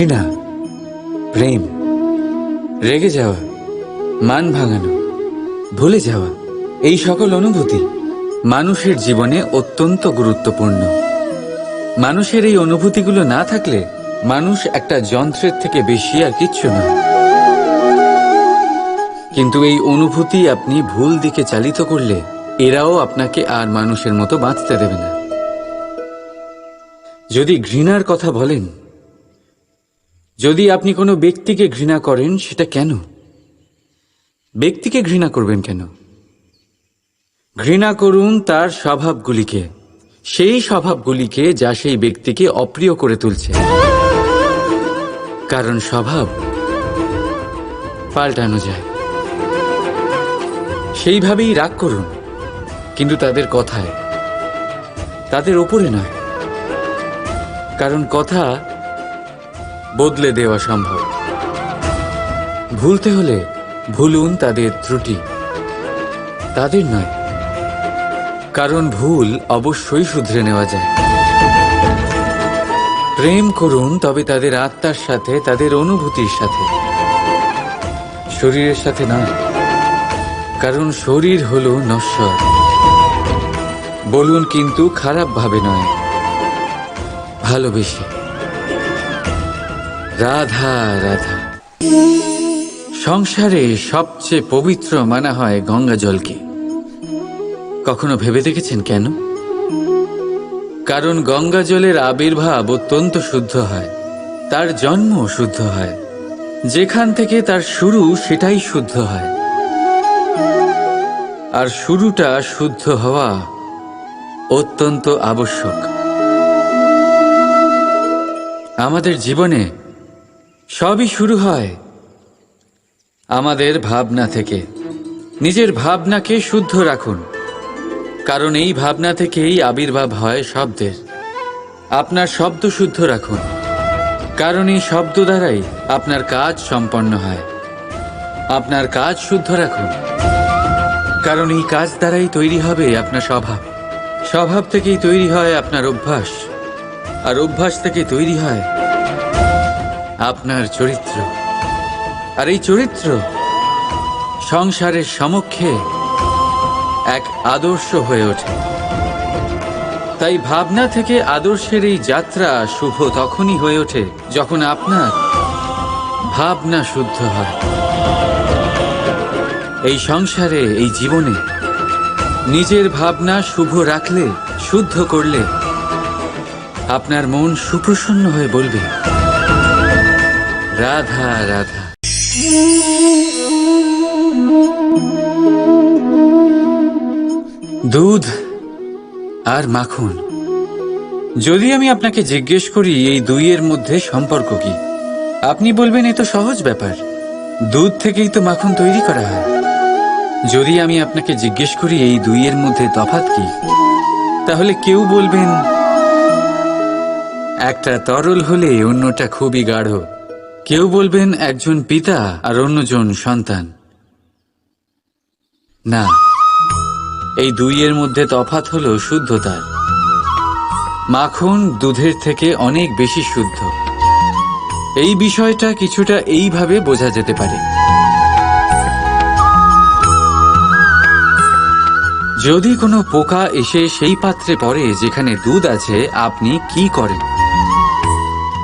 ঘৃণা প্রেম। রেগে যাওয়া। মান ভাঙানো। ভুলে যাওয়া। এই সকল অনুভূতি মানুষের জীবনে অত্যন্ত গুরুত্বপূর্ণ। মানুষের এই অনুভূতিগুলো না থাকলে মানুষ একটা যন্ত্রের থেকে বেশি আর কিচ্ছু নয় কিন্তু এই অনুভূতি আপনি ভুল দিকে চালিত করলে এরাও আপনাকে আর মানুষের মতো বাঁচতে দেবে না। যদি ঘৃণার কথা বলেন যদি আপনি কোনো ব্যক্তিকে ঘৃণা করেন, সেটা কেন? ব্যক্তিকে ঘৃণা করবেন কেন? ঘৃণা করুন তার স্বভাবগুলিকে, সেই স্বভাবগুলিকে যা সেই ব্যক্তিকে অপ্রিয় করে তুলছে। কারণ স্বভাব পাল্টানো যায়। সেইভাবেই রাগ করুন, কিন্তু তাদের কথায় তাদের ওপরে নয়। কারণ কথা বদলে দেওয়া সম্ভব। ভুলতে হলে ভুলুন তাদের ত্রুটি। তাদের নয়, কারণ ভুল অবশ্যই শুধরে নেওয়া যায়। প্রেম করুন, তবে তাদের আত্মার সাথে, তাদের অনুভূতির সাথে। শরীরের সাথে নয়, কারণ শরীর হল নশ্বর। বলুন কিন্তু, খারাপ ভাবে নয়, ভালোবেসে। রাধা রাধা। সংসারে সবচেয়ে পবিত্র মানা হয় গঙ্গা জলকে। কখনো ভেবে দেখেছেন কেন? কারণ গঙ্গা জলের আবির্ভাব অত্যন্ত শুদ্ধ হয়, তার জন্ম শুদ্ধ হয়। যেখান থেকে তার শুরু সেটাই শুদ্ধ হয়। আর শুরুটা শুদ্ধ হওয়া অত্যন্ত আবশ্যক। আমাদের জীবনে সবই শুরু হয় আমাদের ভাবনা থেকে। নিজের ভাবনাকে শুদ্ধ রাখুন। কারণ এই ভাবনা থেকেই আবির্ভাব হয় শব্দের। আপনার শব্দ শুদ্ধ রাখুন। কারণ এই শব্দ দ্বারাই আপনার কাজ সম্পন্ন হয়। আপনার কাজ শুদ্ধ রাখুন। কারণ এই কাজ দ্বারাই তৈরি হবে আপনার স্বভাব। স্বভাব থেকেই তৈরি হয় আপনার অভ্যাস। আর অভ্যাস থেকে তৈরি হয় আপনার চরিত্র। আর এই চরিত্র সংসারের সমক্ষে এক আদর্শ হয়ে ওঠে। তাই ভাবনা থেকে আদর্শের এই যাত্রা শুভ তখনই হয়ে ওঠে যখন আপনার ভাবনা শুদ্ধ হয়। এই সংসারে, এই জীবনে নিজের ভাবনা শুভ রাখলে, শুদ্ধ করলে আপনার মন সুপ্রসন্ন হয়ে বলবে রাধা রাধা। দুধ আর মাখন। যদি আমি আপনাকে জিজ্ঞেস করি, এই দুইয়ের মধ্যে সম্পর্ক কি? আপনি বলবেন, এ তো সহজ ব্যাপার। দুধ থেকেই তো মাখন তৈরি করা হয়। যদি আমি আপনাকে জিজ্ঞেস করি, এই দুইয়ের মধ্যে তফাৎ কি? তাহলে কেউ বলবেন, একটা তরল হলে অন্যটা খুবই গাঢ়। কেউ বলবেন একজন পিতা আর অন্যজন সন্তান। না, এই দুইয়ের মধ্যে তফাত হল শুদ্ধতার। মাখন দুধের থেকে অনেক বেশি শুদ্ধ। এই বিষয়টা কিছুটা এইভাবে বোঝা যেতে পারে। যদি কোনো পোকা এসে সেই পাত্রে পড়ে যেখানে দুধ আছে, আপনি কি করেন?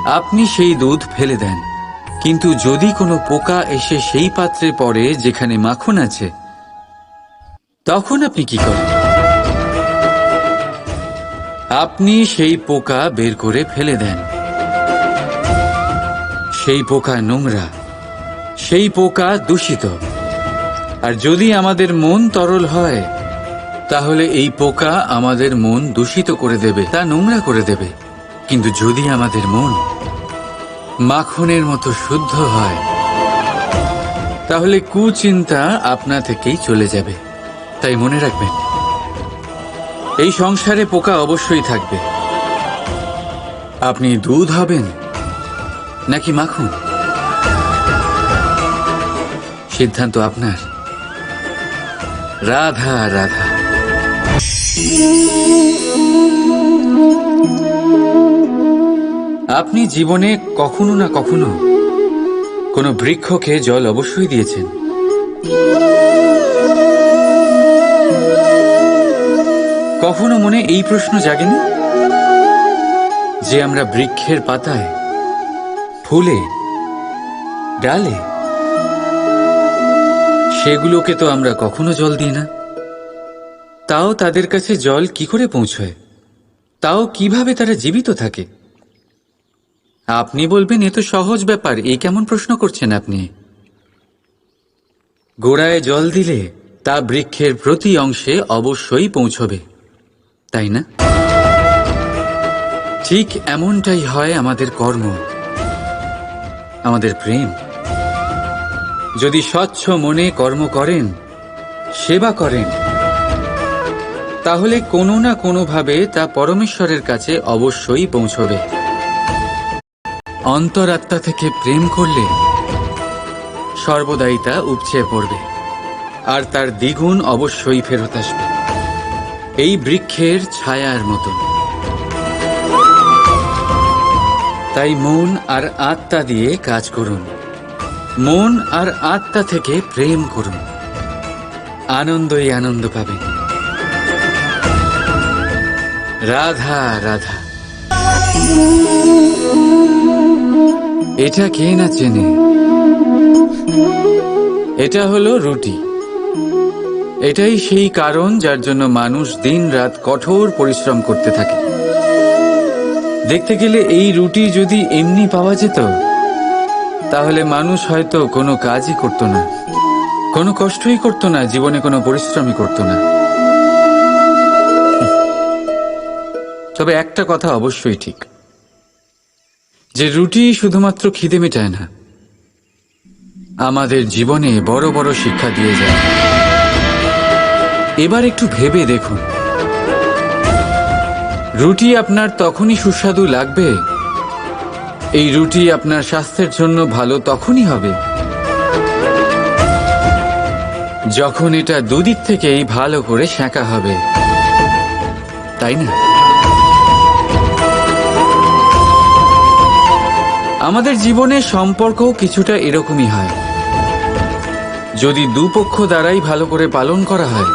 আপনি সেই দুধ ফেলে দেন। কিন্তু যদি কোনো পোকা এসে সেই পাত্রে পড়ে যেখানে মাখন আছে, তখন আপনি কি করেন? আপনি সেই পোকা বের করে ফেলে দেন। সেই পোকা নোংরা, সেই পোকা দূষিত। আর যদি আমাদের মন তরল হয়, তাহলে এই পোকা আমাদের মন দূষিত করে দেবে, তা নোংরা করে দেবে। কিন্তু যদি আমাদের মন মাখনের মতো শুদ্ধ হয়। তাহলে কুচিন্তা আপনা থেকেই চলে যাবে। তাই মনে রাখবেন, এই সংসারে পোকা অবশ্যই থাকবে। আপনি দুধ হবেন নাকি মাখন? সিদ্ধান্ত আপনার। রাধা রাধা। আপনি জীবনে কখনো না কখনো কোনো বৃক্ষকে জল অবশ্যই দিয়েছেন। কখনো মনে এই প্রশ্ন জাগেনি? যে আমরা বৃক্ষের পাতায়, ফুলে, ডালে, সেগুলোকে তো আমরা কখনো জল দিই না। তাও তাদের কাছে জল কি করে পৌঁছয়? তাও কীভাবে তারা জীবিত থাকে? আপনি বলবেন, এ তো সহজ ব্যাপার। এই কেমন প্রশ্ন করছেন আপনি? গোড়ায় জল দিলে তা বৃক্ষের প্রতি অংশে অবশ্যই পৌঁছবে। তাই না? ঠিক এমনটাই হয় আমাদের কর্ম, আমাদের প্রেম। যদি স্বচ্ছ মনে কর্ম করেন, সেবা করেন, তাহলে কোনো না কোনোভাবে তা পরমেশ্বরের কাছে অবশ্যই পৌঁছবে। অন্তরাত্মা থেকে প্রেম করলে সর্বদাই তা উপচে পড়বে, আর তার দ্বিগুণ অবশ্যই ফেরত আসবে। এই বৃক্ষের ছায়ার মতো। তাই মন আর আত্মা দিয়ে কাজ করুন। মন আর আত্মা থেকে প্রেম করুন। আনন্দই আনন্দ পাবেন। রাধা রাধা। এটা কে না চেনে? এটা হলো রুটি। এটাই সেই কারণ যার জন্য মানুষ দিন রাত কঠোর পরিশ্রম করতে থাকে। দেখতে গেলে এই রুটি যদি এমনি পাওয়া যেত, তাহলে মানুষ হয়তো কোনো কাজই করত না, কোনো কষ্টই করত না, জীবনে কোনো পরিশ্রমই করত না। তবে একটা কথা অবশ্যই ঠিক। যে রুটি শুধুমাত্র খিদে মেটায় না, আমাদের জীবনে বড় বড় শিক্ষা দিয়ে যায়। এবার একটু ভেবে দেখুন। রুটি আপনার তখনই সুস্বাদু লাগবে? এই রুটি আপনার স্বাস্থ্যের জন্য ভালো তখনই হবে। যখন এটা দুদিক থেকেই ভালো করে সেঁকা হবে। তাই না? আমাদের জীবনে সম্পর্ক কিছুটা এরকমই হয়। যদি দুপক্ষ দ্বারাই ভালো করে পালন করা হয়,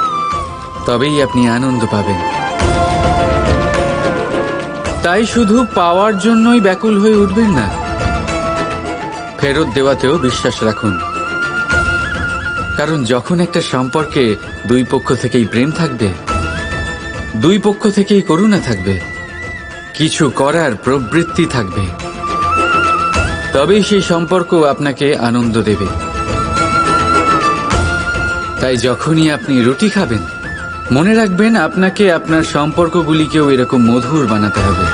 তবেই আপনি আনন্দ পাবেন। তাই শুধু পাওয়ার জন্যই ব্যাকুল হয়ে উঠবেন না। ফেরত দেওয়াতেও বিশ্বাস রাখুন। কারণ যখন একটা সম্পর্কে দুই পক্ষ থেকেই প্রেম থাকবে, দুই পক্ষ থেকেই করুণা থাকবে, কিছু করার প্রবৃত্তি থাকবে। তবেই সেই সম্পর্ক আপনাকে আনন্দ দেবে। তাই যখনই আপনি রুটি খাবেন, মনে রাখবেন আপনাকে আপনার সম্পর্কগুলিকেও এরকম মধুর বানাতে হবে।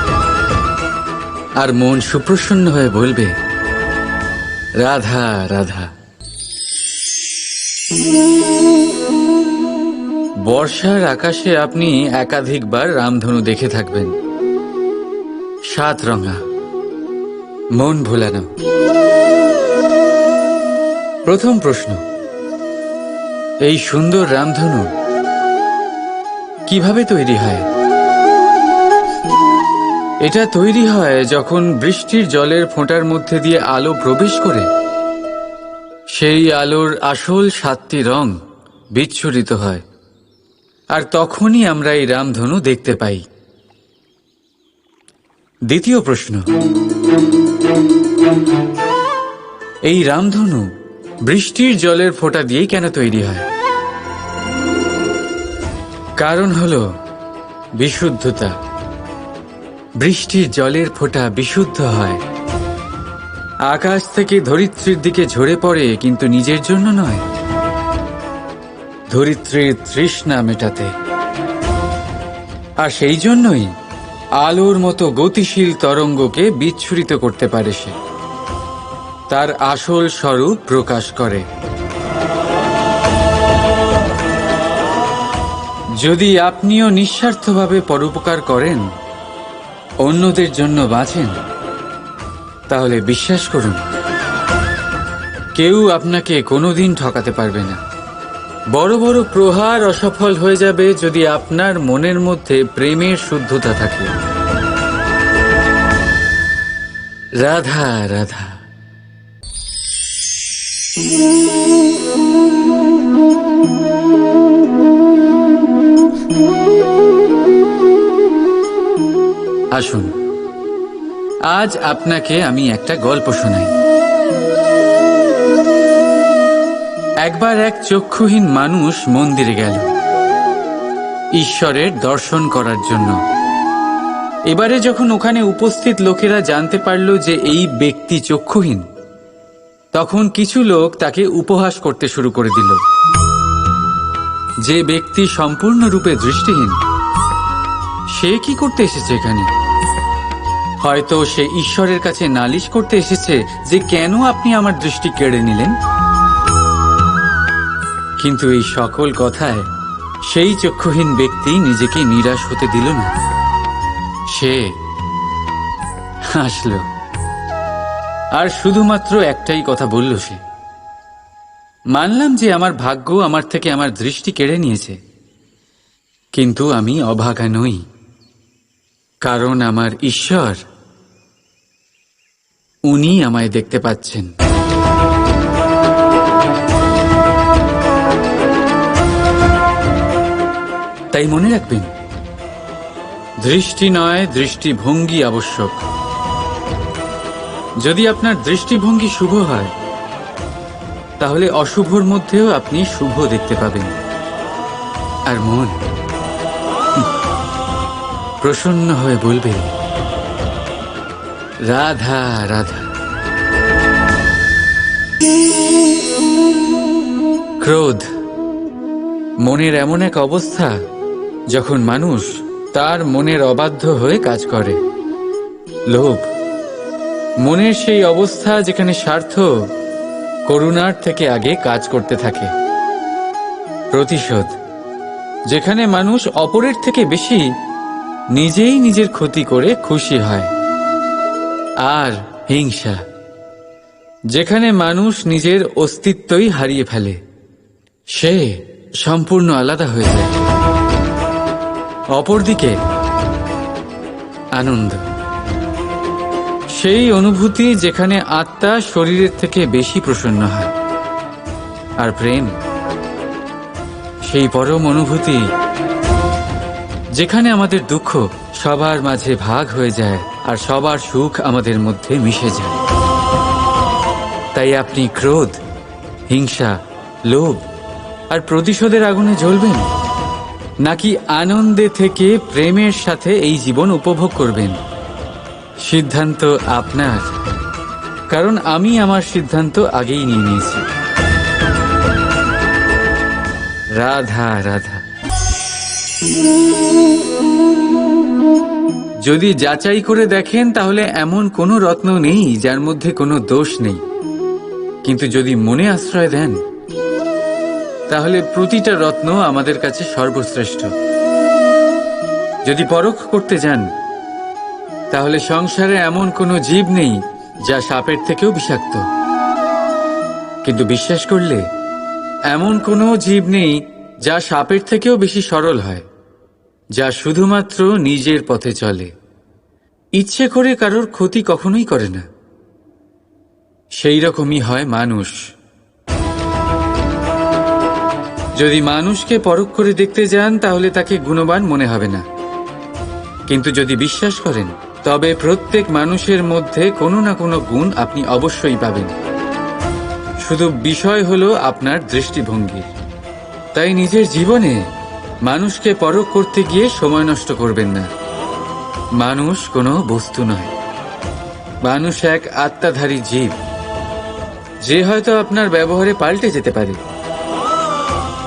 আর মন সুপ্রসন্ন হয়ে বলবে, রাধা রাধা। বর্ষার আকাশে আপনি একাধিকবার রামধনু দেখে থাকবেন। সাত রঙা। মন ভোলানো। প্রথম প্রশ্ন, এই সুন্দর রামধনু কীভাবে তৈরি হয়? এটা তৈরি হয় যখন বৃষ্টির জলের ফোঁটার মধ্যে দিয়ে আলো প্রবেশ করে। সেই আলোর আসল সাতটি রং বিচ্ছুরিত হয়। আর তখনই আমরা এই রামধনু দেখতে পাই। দ্বিতীয় প্রশ্ন এই রামধনু বৃষ্টির জলের ফোঁটা দিয়েই কেন তৈরি হয়? কারণ হল বিশুদ্ধতা। বৃষ্টির জলের ফোঁটা বিশুদ্ধ হয়। আকাশ থেকে ধরিত্রীর দিকে ঝরে পড়ে কিন্তু নিজের জন্য নয়। ধরিত্রীর তৃষ্ণা মেটাতে। আর সেই জন্যই আলোর মতো গতিশীল তরঙ্গকে বিচ্ছুরিত করতে পারে সে। তার আসল স্বরূপ প্রকাশ করে। যদি আপনিও নিঃস্বার্থভাবে পরোপকার করেন, অন্যদের জন্য বাঁচেন, তাহলে বিশ্বাস করুন, কেউ আপনাকে কোনোদিন ঠকাতে পারবে না। বড় বড় প্রহার অসফল হয়ে যাবে যদি আপনার মনের মধ্যে প্রেমের শুদ্ধতা থাকে। রাধা রাধা। আসুন। আজ আপনাকে আমি একটা গল্প শোনাই। একবার এক চক্ষুহীন মানুষ মন্দিরে গেল। ঈশ্বরের দর্শন করার জন্য। এবারে যখন ওখানে উপস্থিত লোকেরা জানতে পারল যে এই ব্যক্তি চক্ষুহীন, তখন কিছু লোক তাকে উপহাস করতে শুরু করে দিল। যে ব্যক্তি সম্পূর্ণরূপে দৃষ্টিহীন, সে কি করতে এসেছে এখানে? হয়তো সে ঈশ্বরের কাছে নালিশ করতে এসেছে যে কেন আপনি আমার দৃষ্টি কেড়ে নিলেন? কিন্তু এই সকল কথায় সেই চক্ষুহীন ব্যক্তি নিজেকে নিরাশ হতে দিল না। সে হাসল। আর শুধুমাত্র একটাই কথা বলল সে। মানলাম যে আমার ভাগ্য আমার থেকে আমার দৃষ্টি কেড়ে নিয়েছে। কিন্তু আমি অভাগা নই। কারণ আমার ঈশ্বর উনি আমায় দেখতে পাচ্ছেন। তাই মনে রাখবেন। দৃষ্টি নয় দৃষ্টিভঙ্গি আবশ্যক। যদি আপনার দৃষ্টিভঙ্গি শুভ হয়, তাহলে অশুভর মধ্যেও আপনি শুভ দেখতে পাবেন। আর মন, প্রসন্ন হয়ে বলবে, রাধা রাধা। ক্রোধ, মনের এমন এক অবস্থা যখন মানুষ তার মনের অবাধ্য হয়ে কাজ করে। লোভ। মনের সেই অবস্থা যেখানে স্বার্থ করুণার থেকে আগে কাজ করতে থাকে। প্রতিশোধ। যেখানে মানুষ অপরের থেকে বেশি নিজেই নিজের ক্ষতি করে খুশি হয়। আর হিংসা। যেখানে মানুষ নিজের অস্তিত্বই হারিয়ে ফেলে। সে সম্পূর্ণ আলাদা হয়ে যায়। অপরদিকে আনন্দ। সেই অনুভূতি যেখানে আত্মা শরীরের থেকে বেশি প্রসন্ন হয়, আর প্রেম সেই পরম অনুভূতি যেখানে আমাদের দুঃখ সবার মাঝে ভাগ হয়ে যায় আর সবার সুখ আমাদের মধ্যে মিশে যায়। তাই আপনি ক্রোধ, হিংসা, লোভ আর প্রতিশোধের আগুনে জ্বলবেন? নাকি আনন্দে থেকে প্রেমের সাথে এই জীবন উপভোগ করবেন? সিদ্ধান্ত আপনার। কারণ আমি আমার সিদ্ধান্ত আগেই নিয়ে নিয়েছি। রাধা রাধা। যদি যাচাই করে দেখেন, তাহলে এমন কোনো রত্ন নেই যার মধ্যে কোনো দোষ নেই। কিন্তু যদি মনে আশ্রয় দেন তাহলে প্রতিটা রত্ন আমাদের কাছে সর্বশ্রেষ্ঠ। যদি পরখ করতে যান, তাহলে সংসারে এমন কোনো জীব নেই যা সাপের থেকেও বিষাক্ত। কিন্তু বিশ্বাস করলে, এমন কোনো জীব নেই যা সাপের থেকেও বেশি সরল হয়, যা শুধুমাত্র নিজের পথে চলে। ইচ্ছে করে কারোর ক্ষতি কখনোই করে না। সেই রকমই হয় মানুষ। যদি মানুষকে পরখ করে দেখতে যান, তাহলে তাকে গুণবান মনে হবে না। কিন্তু যদি বিশ্বাস করেন, তবে প্রত্যেক মানুষের মধ্যে কোনো না কোনো গুণ আপনি অবশ্যই পাবেন। শুধু বিষয় হলো আপনার দৃষ্টিভঙ্গির তাই নিজের জীবনে মানুষকে পরখ করতে গিয়ে সময় নষ্ট করবেন না। মানুষ কোনো বস্তু নয়। মানুষ এক আত্মাধারী জীব। যে হয়তো আপনার ব্যবহারে পাল্টে যেতে পারে।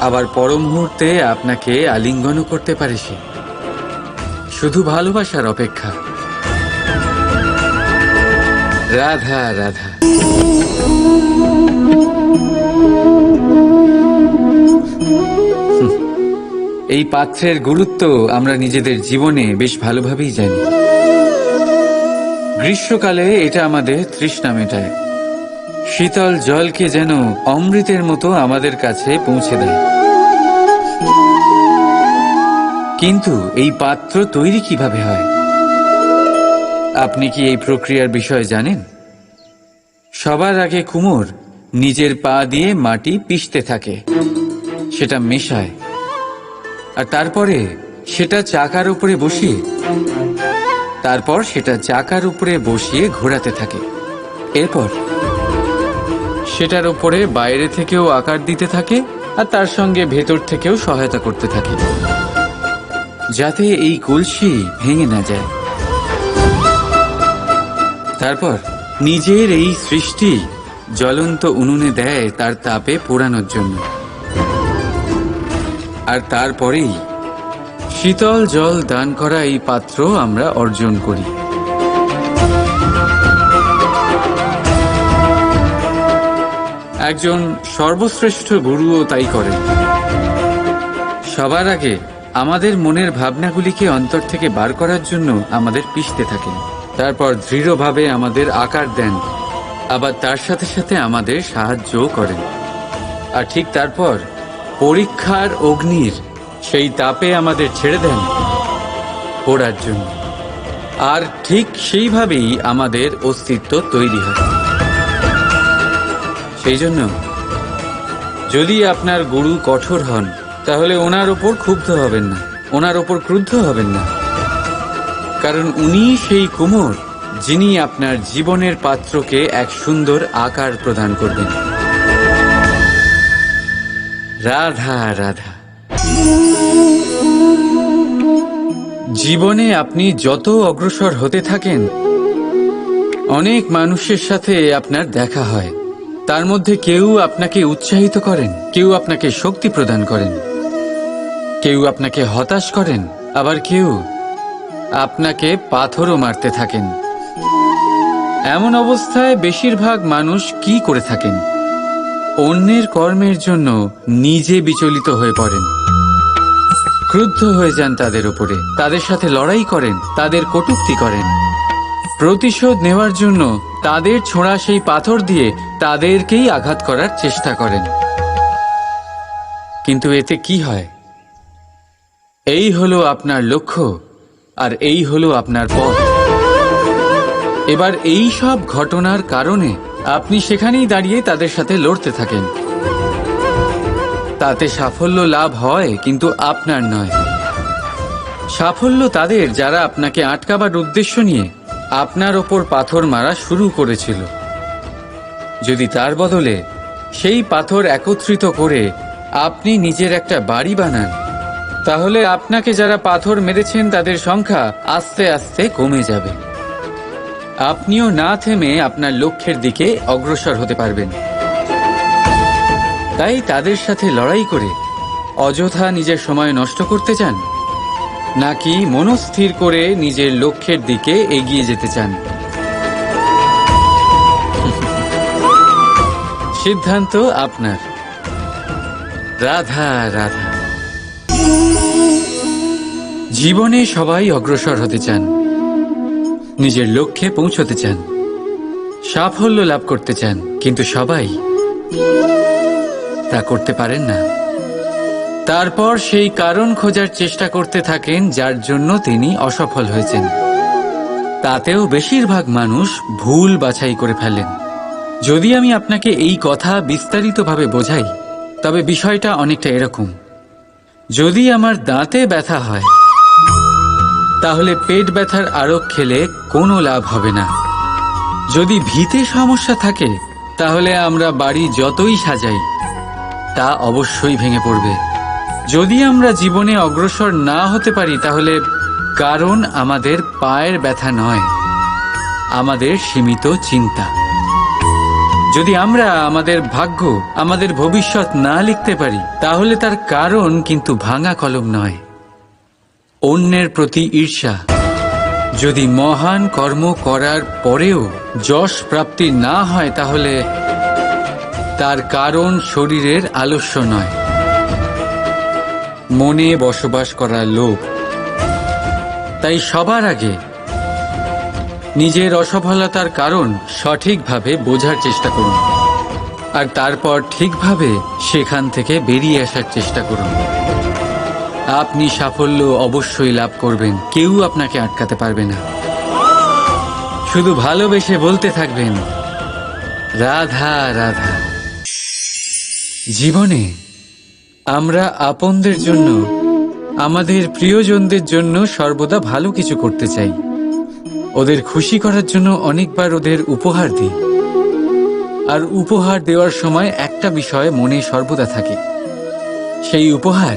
আবার পর মুহূর্তে আপনাকে আলিঙ্গনও করতে পারে সে। শুধু ভালোবাসার অপেক্ষা। রাধা রাধা। এই পাত্রের গুরুত্ব আমরা নিজেদের জীবনে বেশ ভালোভাবেই জানি। গ্রীষ্মকালে এটা আমাদের তৃষ্ণা মেটায়। শীতল জলকে যেন অমৃতের মতো আমাদের কাছে পৌঁছে দেয়। কিন্তু এই পাত্র তৈরি কীভাবে হয়? আপনি কি এই প্রক্রিয়ার বিষয়ে জানেন? সবার আগে কুমোর নিজের পা দিয়ে মাটি পিষতে থাকে। সেটা মেশায়। আর তারপরে সেটা চাকার উপরে বসিয়ে, তারপর সেটা চাকার উপরে বসিয়ে ঘোরাতে থাকে। এরপর সেটার উপরে বাইরে থেকেও আকার দিতে থাকে আর তার সঙ্গে ভেতর থেকেও সহায়তা করতে থাকে, যাতে এই কলসি ভেঙে না যায়। তারপর নিজের এই সৃষ্টি জ্বলন্ত উনুনে দেয় তার তাপে পোড়ানোর জন্য। আর তারপরেই শীতল জল দান করা এই পাত্র আমরা অর্জন করি। একজন সর্বশ্রেষ্ঠ গুরুও তাই করেন। সবার আগে আমাদের মনের ভাবনাগুলিকে অন্তর থেকে বার করার জন্য আমাদের পিষতে থাকেন। তারপর দৃঢ়ভাবে আমাদের আকার দেন। আবার তার সাথে সাথে আমাদের সাহায্যও করেন। আর ঠিক তারপর পরীক্ষার অগ্নির সেই তাপে আমাদের ছেড়ে দেন পড়ার জন্য। আর ঠিক সেইভাবেই আমাদের অস্তিত্ব তৈরি হয়। সেই জন্য। যদি আপনার গুরু কঠোর হন, তাহলে ওনার ওপর ক্ষুব্ধ হবেন না। ওনার ওপর ক্রুদ্ধ হবেন না। কারণ উনি সেই কুমোর, যিনি আপনার জীবনের পাত্রকে এক সুন্দর আকার প্রদান করবেন। রাধা রাধা। জীবনে আপনি যত অগ্রসর হতে থাকেন, অনেক মানুষের সাথে আপনার দেখা হয়। তার মধ্যে কেউ আপনাকে উৎসাহিত করেন, কেউ আপনাকে শক্তি প্রদান করেন, কেউ আপনাকে হতাশ করেন, আবার কেউ আপনাকে পাথরও মারতে থাকেন। এমন অবস্থায় বেশিরভাগ মানুষ কি করে থাকেন? অন্যের কর্মের জন্য নিজে বিচলিত হয়ে পড়েন। ক্রুদ্ধ হয়ে যান তাদের উপরে, তাদের সাথে লড়াই করেন, তাদের কটূক্তি করেন। প্রতিশোধ নেওয়ার জন্য তাদের ছোঁড়া সেই পাথর দিয়ে তাদেরকেই আঘাত করার চেষ্টা করেন। কিন্তু এতে কি হয়? এই হলো আপনার লক্ষ্য, আর এই হলো আপনার পথ। এবার এই সব ঘটনার কারণে আপনি সেখানেই দাঁড়িয়ে তাদের সাথে লড়তে থাকেন। তাতে সাফল্য লাভ হয়, কিন্তু আপনার নয়। সাফল্য তাদের যারা আপনাকে আটকাবার উদ্দেশ্য নিয়ে আপনার ওপর পাথর মারা শুরু করেছিল। যদি তার বদলে সেই পাথর একত্রিত করে আপনি নিজের একটা বাড়ি বানান, তাহলে আপনাকে যারা পাথর মেরেছেন তাদের সংখ্যা আস্তে আস্তে কমে যাবে। আপনিও না থেমে আপনার লক্ষ্যের দিকে অগ্রসর হতে পারবেন। তাই তাদের সাথে লড়াই করে অযথা নিজের সময় নষ্ট করতে চান? নাকি মনস্থির করে নিজের লক্ষ্যের দিকে এগিয়ে যেতে চান? সিদ্ধান্ত আপনার। রাধা রাধা। জীবনে সবাই অগ্রসর হতে চান। নিজের লক্ষ্যে পৌঁছতে চান। সাফল্য লাভ করতে চান, কিন্তু সবাই তা করতে পারেন না। তারপর সেই কারণ খোঁজার চেষ্টা করতে থাকেন, যার জন্য তিনি অসফল হয়েছেন। তাতেও বেশিরভাগ মানুষ ভুল বাছাই করে ফেলেন যদি আমি আপনাকে এই কথা বিস্তারিতভাবে বোঝাই, তবে বিষয়টা অনেকটা এরকম। যদি আমার দাঁতে ব্যথা হয়, তাহলে পেট ব্যথার আরোগ খেলে কোনো লাভ হবে না। যদি ভিতে সমস্যা থাকে, তাহলে আমরা বাড়ি যতই সাজাই, তা অবশ্যই ভেঙে পড়বে। যদি আমরা জীবনে অগ্রসর না হতে পারি, তাহলে কারণ আমাদের পায়ের ব্যথা নয়, আমাদের সীমিত চিন্তা। যদি আমরা আমাদের ভাগ্য, আমাদের ভবিষ্যৎ না লিখতে পারি, তাহলে তার কারণ কিন্তু ভাঙা কলম নয়। অন্যের প্রতি ঈর্ষা। যদি মহান কর্ম করার পরেও যশ প্রাপ্তি না হয়, তাহলে তার কারণ শরীরের আলস্য নয়। মনে বসবাস করা লোক। তাই সবার আগে নিজের অসফলতার কারণ সঠিকভাবে বোঝার চেষ্টা করুন। আর তারপর ঠিকভাবে সেখান থেকে বেরিয়ে আসার চেষ্টা করুন। আপনি সাফল্য অবশ্যই লাভ করবেন, কেউ আপনাকে আটকাতে পারবে না। শুধু ভালোবেসে বলতে থাকবেন, রাধা রাধা। জীবনে আমরা আপনদের জন্য, আমাদের প্রিয়জনদের জন্য সর্বদা ভালো কিছু করতে চাই। ওদের খুশি করার জন্য অনেকবার ওদের উপহার দিই। আর উপহার দেওয়ার সময় একটা বিষয় মনে সর্বদা থাকে। সেই উপহার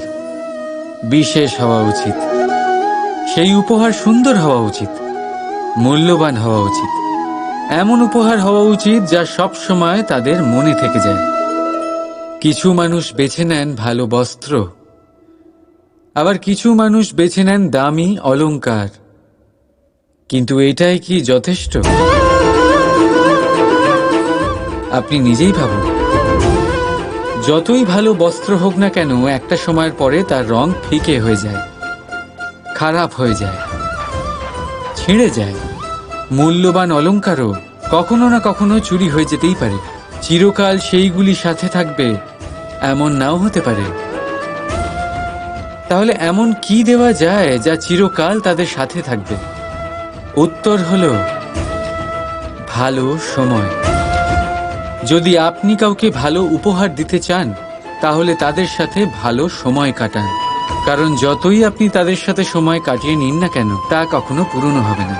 বিশেষ হওয়া উচিত। সেই উপহার সুন্দর হওয়া উচিত। মূল্যবান হওয়া উচিত। এমন উপহার হওয়া উচিত যা সব সময় তাদের মনে থেকে যায়। কিছু মানুষ বেছে নেন ভালো বস্ত্র, আবার কিছু মানুষ বেছে নেন দামি অলঙ্কার কিন্তু এটাই কি যথেষ্ট? আপনি নিজেই ভাবুন। যতই ভালো বস্ত্র হোক না কেন, একটা সময়ের পরে তার রং ফিকে হয়ে যায়, খারাপ হয়ে যায়, ছিঁড়ে যায়। মূল্যবান অলঙ্কারও কখনো না কখনো চুরি হয়ে যেতেই পারে। চিরকাল সেইগুলি সাথে থাকবে এমন নাও হতে পারে। তাহলে এমন কি দেওয়া যায় যা চিরকাল তাদের সাথে থাকবে? উত্তর হলো, ভালো সময়। যদি আপনি কাউকে ভালো উপহার দিতে চান, তাহলে তাদের সাথে ভালো সময় কাটান। কারণ যতই আপনি তাদের সাথে সময় কাটিয়ে নিন না কেন, তা কখনো পুরনো হবে না।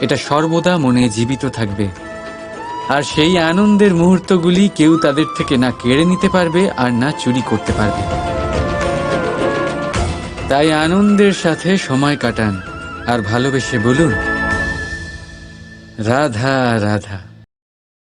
এটা সর্বদা মনে জীবিত থাকবে। আর সেই আনন্দের মুহূর্তগুলি কেউ তাদের থেকে না কেড়ে নিতে পারবে আর না চুরি করতে পারবে। তাই আনন্দের সাথে সময় কাটান আর ভালোবেসে বলুন, রাধা রাধা।